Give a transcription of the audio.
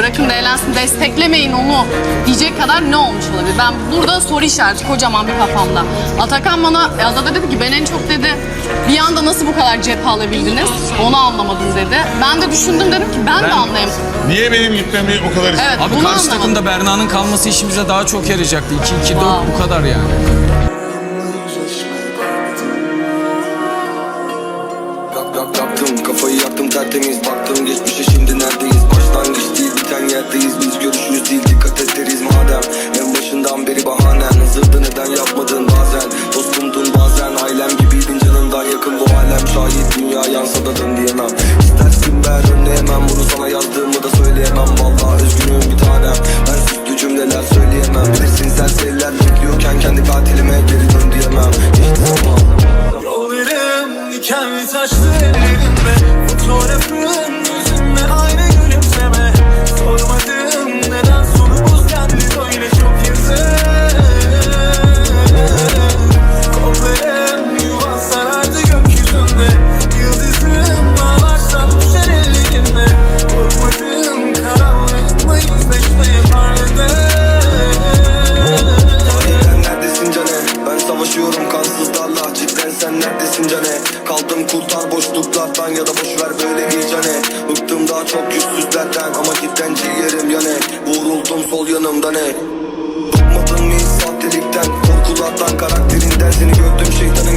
bırakın da eğlensin desteklemeyin onu diyecek kadar ne olmuş olabilir? Ben burada soru işareti kocaman bir kafamda. Atakan bana ya da dedi ki ben en çok dedi bir anda nasıl bu kadar cephe alabildiniz onu anlamadım dedi. Ben de düşündüm dedim ki ben, de Ben- anlayamadım. Niye benim gitmemi o kadar Evet Abi bunu karşı anlamadım. takımda Berna'nın kalması işimize daha çok yarayacaktı. 2-2-4 Wow. bu kadar yani. Yak yak yaktım kafayı yaktım tertemiz baktım geçmişe şimdi neredeyiz dünya yansa da dön diyemem İstersin ver önleyemem bunu sana yazdığımı da söyleyemem savaşıyorum kansızlarla Cidden sen neredesin cane? Kaldım kurtar boşluklardan ya da boşver böyle değil cane Bıktım daha çok yüzsüzlerden ama cidden ciğerim yane Vuruldum sol yanımda ne? Bıkmadın mı hiç sahtelikten Korkulardan karakterinden Seni gördüm şeytanın